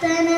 then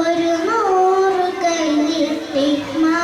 ഒരു നൂറ് കൈ നീട്ടി മാ